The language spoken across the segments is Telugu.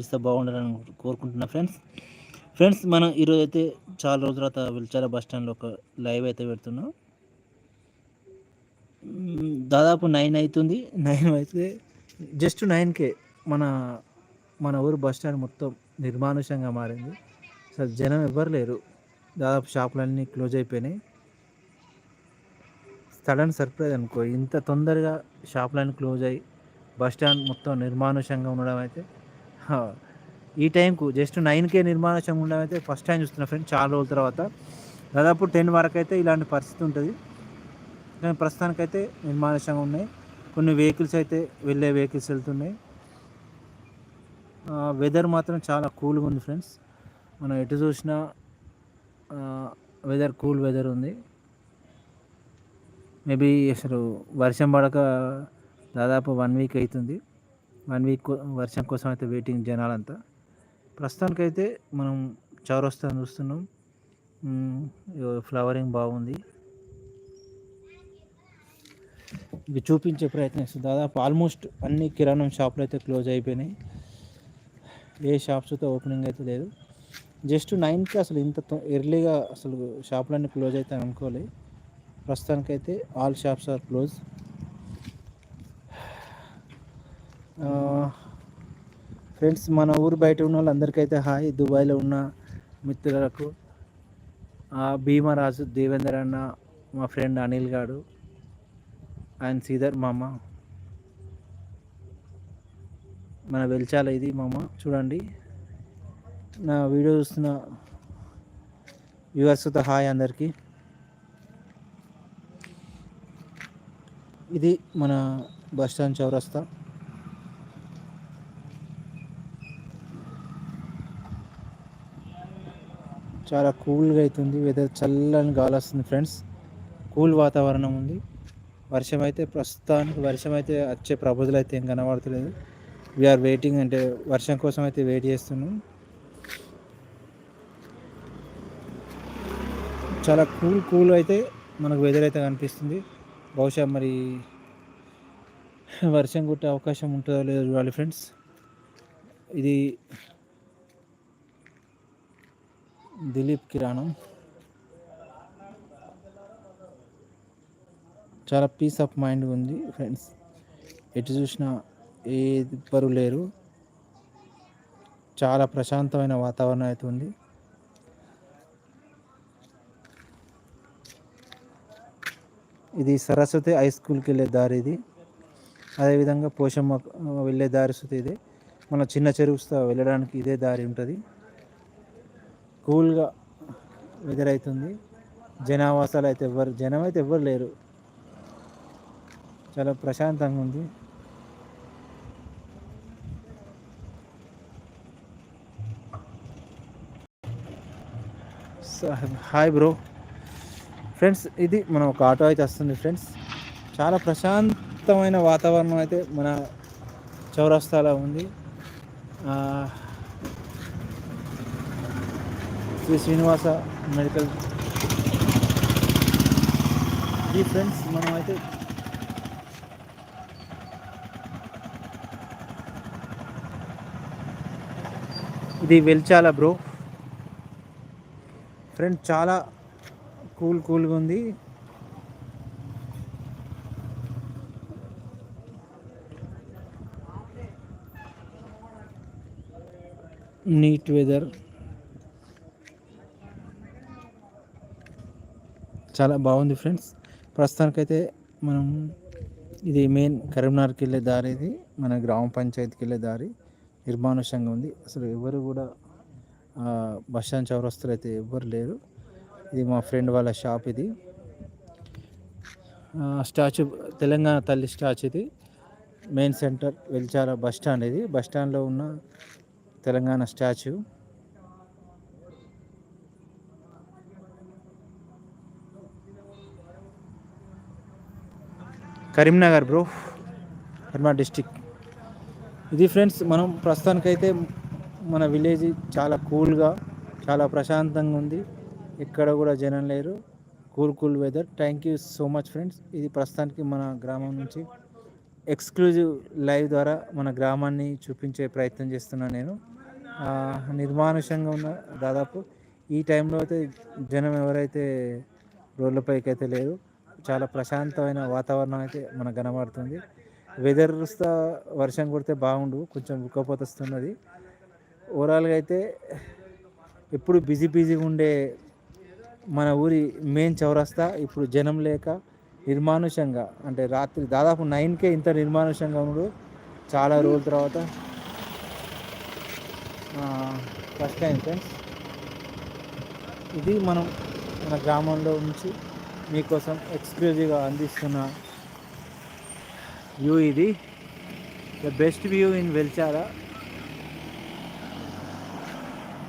ఇస్తే బాగుండాలని కోరుకుంటున్నా ఫ్రెండ్స్. ఫ్రెండ్స్ మనం ఈరోజు అయితే చాలా రోజుల తర్వాత విల్చాల బస్ స్టాండ్లో ఒక లైవ్ అయితే పెడుతున్నాం. దాదాపు నైన్ అవుతుంది. నైన్ అయితే జస్ట్ నైన్కే మన మన ఊరు బస్ స్టాండ్ మొత్తం నిర్మానుషంగా మారింది. అసలు జనం ఎవ్వరు లేరు. దాదాపు షాపులన్నీ క్లోజ్ అయిపోయినాయి. సడన్ సర్ప్రైజ్ అనుకో ఇంత తొందరగా షాపులన్నీ క్లోజ్ అయ్యి బస్ స్టాండ్ మొత్తం నిర్మానుషంగా ఉండడం అయితే ఈ టైంకు జస్ట్ నైన్కే నిర్మానుషంగా ఉండడం అయితే ఫస్ట్ టైం చూస్తున్నా ఫ్రెండ్ చాలా రోజుల తర్వాత. దాదాపు టెన్ వరకు అయితే ఇలాంటి పరిస్థితి ఉంటుంది. కానీ ప్రస్తుతానికైతే నిర్మానుషంగా ఉన్నాయి. కొన్ని వెహికల్స్ అయితే వెళ్ళే వెహికల్స్ వెళ్తున్నాయి. వెదర్ మాత్రం చాలా కూల్గా ఉంది ఫ్రెండ్స్. మనం ఎటు చూసినా వెదర్ కూల్ వెదర్ ఉంది. మేబీ అసలు వర్షం పడక దాదాపు వన్ వీక్ అవుతుంది. వన్ వీక్ వర్షం కోసం అయితే వెయిటింగ్ జనాలంతా. ప్రస్తుతానికైతే మనం చౌరస్తాను చూస్తున్నాం. ఫ్లవరింగ్ బాగుంది. ఇది చూపించే ప్రయత్నిస్తుంది దాదాపు ఆల్మోస్ట్ అన్ని కిరాణం షాపులు అయితే క్లోజ్ అయిపోయినాయి. ఏ షాప్స్తో ఓపెనింగ్ అయితే లేదు. జస్ట్ నైన్కి అసలు ఇంత ఎర్లీగా అసలు షాపులన్నీ క్లోజ్ అయితే అనుకోలేదు ప్రస్తుతానికైతే all shops are close friends మన ఊరు బయట ఉన్న వాళ్ళందరికైతే హాయ్. దుబాయ్లో ఉన్న మిత్రులకు భీమరాజు దేవేందర్ అన్న మా ఫ్రెండ్ అనిల్ గారు ఆయన శ్రీధర్ మామ. మన వెలిచాల ఇది మామ. చూడండి. నా వీడియో చూస్తున్న వ్యూవర్స్తో హాయ్ అందరికీ. ఇది మన బస్ స్టాండ్ చౌరస్తా. చాలా కూల్గా అవుతుంది వెదర్ చల్లని గాలి వస్తుంది ఫ్రెండ్స్ కూల్ వాతావరణం ఉంది. వర్షం అయితే ప్రస్తుతానికి వర్షం అయితే వచ్చే ప్రపోజల్ అయితే ఏం కనబడతలేదు. వీఆర్ వెయిటింగ్ అంటే వర్షం కోసం అయితే వెయిట్ చేస్తున్నాం. చాలా కూల్ కూల్ అయితే మనకు వెదర్ అయితే కనిపిస్తుంది. బహుశా మరి వర్షం కొట్టే అవకాశం ఉంటుందో లేదో చూడాలి ఫ్రెండ్స్ ఇది దిలీప్ కిరాణం. చాలా పీస్ ఆఫ్ మైండ్ ఉంది ఫ్రెండ్స్ ఎటు చూసినా ఏ ఇబ్బరు లేరు. చాలా ప్రశాంతమైన వాతావరణం అయితే ఉంది. ఇది సరస్వతి హై స్కూల్కి వెళ్ళే దారి ఇది. అదేవిధంగా పోషమ్మ వెళ్ళే దారి సుతి మన చిన్న చెరువుస్తా వెళ్ళడానికి ఇదే దారి ఉంటుంది. కూల్గా వెదర్ అవుతుంది జనావాసాలు అయితే ఎవ్వరు జనం అయితే ఎవ్వరు లేరు. చాలా ప్రశాంతంగా ఉంది. Hi bro. ఫ్రెండ్స్ ఇది మనం ఒక ఆటో అయితే వస్తుంది ఫ్రెండ్స్. చాలా ప్రశాంతమైన వాతావరణం అయితే మన చౌరస్తాలో ఉంది. శ్రీ శ్రీనివాస మెడికల్. ఈ ఫ్రెండ్స్ మనం అయితే ఇది వెల్చాల బ్రో. ఫ్రెండ్ చాలా కూల్ కూల్గా ఉంది. Neat weather. చాలా బాగుంది ఫ్రెండ్స్. ప్రస్తుతానికైతే మనం ఇది మెయిన్ కరీంనగర్కి వెళ్ళే దారి ఇది. మన గ్రామ పంచాయతీకి వెళ్ళే దారి. నిర్మానుషంగా ఉంది. అసలు ఎవరు కూడా బస్ స్టాండ్ చౌరస్తులు అయితే ఎవ్వరు లేరు. ఇది మా ఫ్రెండ్ వాళ్ళ షాప్ ఇది. స్టాచ్యూ తెలంగాణ తల్లి స్టాచ్యూ ఇది. Main centre Velchala bus stand ఇది. బస్ స్టాండ్లో ఉన్న Telangana statue. Karimnagar bro. Karimnagar district. ఇది ఫ్రెండ్స్ మనం ప్రస్తుతానికైతే మన విలేజ్ చాలా కూల్గా చాలా ప్రశాంతంగా ఉంది. ఎక్కడ కూడా జనం లేరు. Cool cool weather. Thank you so much friends ఇది ప్రస్తుతానికి మన గ్రామం నుంచి ఎక్స్క్లూజివ్ లైవ్ ద్వారా మన గ్రామాన్ని చూపించే ప్రయత్నం చేస్తున్నాను నేను. నిర్మానుషంగా ఉన్న దాదాపు ఈ టైంలో అయితే జనం ఎవరైతే రోడ్లపైకి అయితే లేరు చాలా ప్రశాంతమైన వాతావరణం అయితే మనకు కనబడుతుంది వెదర్ వర్షం కొడితే బాగుండు కొంచెం ఉక్కపోత వస్తున్నది. ఓవరాల్గా అయితే ఎప్పుడు బిజీ బిజీగా ఉండే మన ఊరి మెయిన్ చౌరస్తా ఇప్పుడు జనం లేక నిర్మానుషంగా అంటే రాత్రి దాదాపు నైన్కే ఇంత నిర్మానుషంగా ఉండడు చాలా రోజుల తర్వాత ఫస్ట్ టైం ఫ్రెండ్స్ ఇది మనం మన గ్రామంలో నుంచి మీకోసం ఎక్స్క్లూజివ్గా అందిస్తున్న వ్యూ ఇది. The best view in Velchala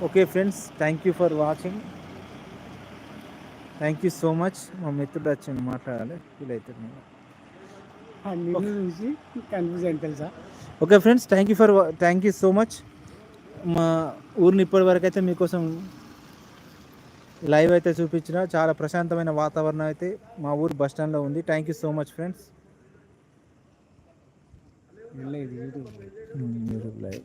okay friends thank you for watching thank you so much మా మిత్రుడు వచ్చి మాట్లాడాలి. ఫీల్ అవుతుంది. తెలుసా? Okay friends thank you for thank you so much మా ఊరిని ఇప్పటి వరకు అయితే మీకోసం లైవ్ అయితే చూపించిన. చాలా ప్రశాంతమైన వాతావరణం అయితే మా ఊరు బస్ స్టాండ్లో ఉంది. Thank you so much friends YouTube live.